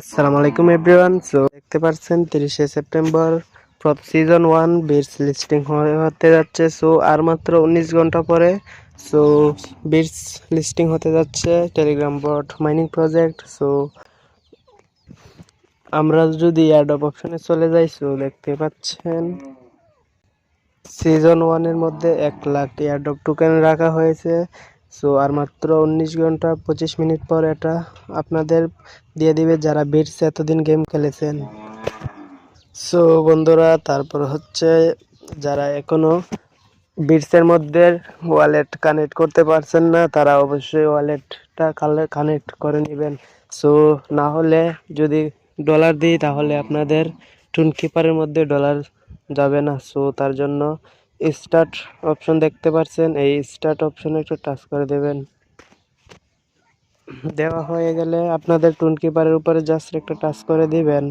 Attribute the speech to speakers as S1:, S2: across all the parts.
S1: আসসালামু আলাইকুম everyone so দেখতে পাচ্ছেন তিরিশে September season one bits listing হতে যাচ্ছে। সো আর মাত্র উনিশ ঘণ্টা পরে সো বিটস লিস্টিং হতে যাচ্ছে telegram bot mining project so আমরা যদি অ্যাডপ অপশনে চলে যাই সো দেখতে পাচ্ছেন সিজন ওয়ানের মধ্যে এক লাখ এয়ারড্রপ টোকেন রাখা হয়েছে। সো আর মাত্র উনিশ ঘণ্টা পঁচিশ মিনিট পর এটা আপনাদের দিয়ে দিবে যারা বিটস এতদিন গেম খেলেছেন। সো বন্ধুরা, তারপর হচ্ছে যারা এখনও বিটসের মধ্যে ওয়ালেট কানেক্ট করতে পারছেন না, তারা অবশ্যই ওয়ালেটটা কানেক্ট করে নেবেন। সো না হলে যদি ডলার দিই, তাহলে আপনাদের টুনকিপারের মধ্যে ডলার যাবে না। সো তার জন্য স্টার্ট অপশন দেখতে পাচ্ছেন এই স্টার্ট অপশনে একটু টাচ করে দেবেন। দেওয়া হয়ে গেলে আপনাদের টুনকিপারের উপরে জাস্ট একটা টাচ করে দিবেন।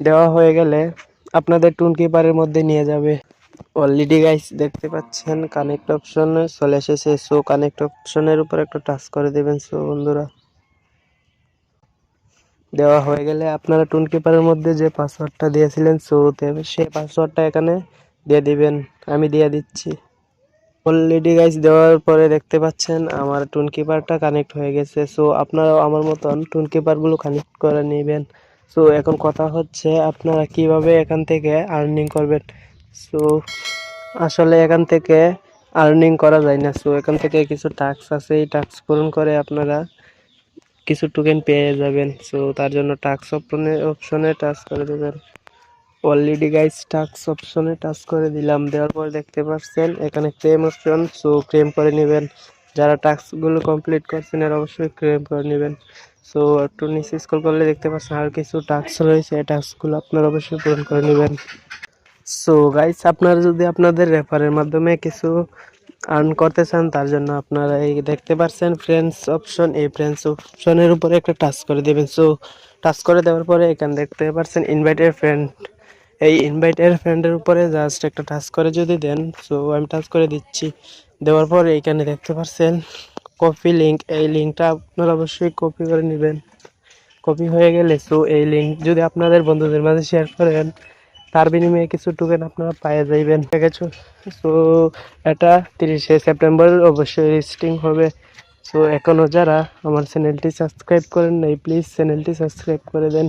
S1: দেওয়া হয়ে গেলে আপনাদের টুনকিপারের মধ্যে নিয়ে যাবে। অলরেডি গাইস দেখতে পাচ্ছেন কানেক্ট অপশনে চলে এসেছে। সো কানেক্ট অপশনের উপর একটা টাচ করে দেবেন। সো বন্ধুরা, দেওয়া হয়ে গেলে আপনারা টুনকিপারের মধ্যে যে পাসওয়ার্ডটা দিয়েছিলেন সো সেই পাসওয়ার্ডটা এখানে দিয়ে দিবেন, আমি দিয়ে দিচ্ছি। অলরেডি গাইস দেওয়ার পরে দেখতে পাচ্ছেন আমার টুন কিপারটা কানেক্ট হয়ে গেছে। সো আপনারাও আমার মতন টুন কিপারগুলো কানেক্ট করে নেবেন। সো এখন কথা হচ্ছে আপনারা কীভাবে এখান থেকে আর্নিং করবেন। সো আসলে এখান থেকে আর্নিং করা যায় না। সো এখান থেকে কিছু টাস্ক আছে, এই টাস্ক পূরণ করে আপনারা কিছু টোকেন পেয়ে যাবেন। সো তার জন্য টাস্ক অপশনে অপশনে টাচ করে দেবেন। অলরেডি গাইস টাস্ক অপশনে টাচ করে দিলাম। দেওয়ার পর দেখতে পাচ্ছেন, এখানে ক্লেম অপশন সো ক্লেম করে নেবেন। যারা টাস্কগুলো কমপ্লিট করছেন, এরা অবশ্যই ক্লেম করে নেবেন। সো একটু নিচে স্ক্রল করলে দেখতে পাচ্ছেন, আর কিছু টাস্ক রয়েছে, এই টাস্কগুলো আপনারা অবশ্যই পূরণ করে নেবেন। সো গাইস আপনারা যদি আপনাদের রেফারের মাধ্যমে কিছু আর্ন করতে চান, তার জন্য আপনারা এই দেখতে পাচ্ছেন ফ্রেন্ডস অপশন এই ফ্রেন্ডস অপশনের উপরে একটা টাচ করে দেবেন। সো টাচ করে দেওয়ার পরে এখানে দেখতে পাচ্ছেন ইনভাইটেড ফ্রেন্ড এই ইনভাইটের ফ্রেন্ডের উপরে জাস্ট একটা টাচ করে যদি দেন সো আমি টাচ করে দিচ্ছি। দেওয়ার পর এইখানে দেখতে পাচ্ছেন কপি লিঙ্ক এই লিঙ্কটা আপনারা অবশ্যই কপি করে নেবেন। কপি হয়ে গেলে সো এই লিঙ্ক যদি আপনাদের বন্ধুদের মাঝে শেয়ার করেন, তার বিনিময়ে কিছু টোকেন আপনারা পায়ে যাইবেন। ঠিক আছে সো এটা তিরিশে সেপ্টেম্বর অবশ্যই রেজিস্টিং হবে। সো এখনও যারা আমার চ্যানেলটি সাবস্ক্রাইব করেন নাই প্লিজ চ্যানেলটি সাবস্ক্রাইব করে দেন।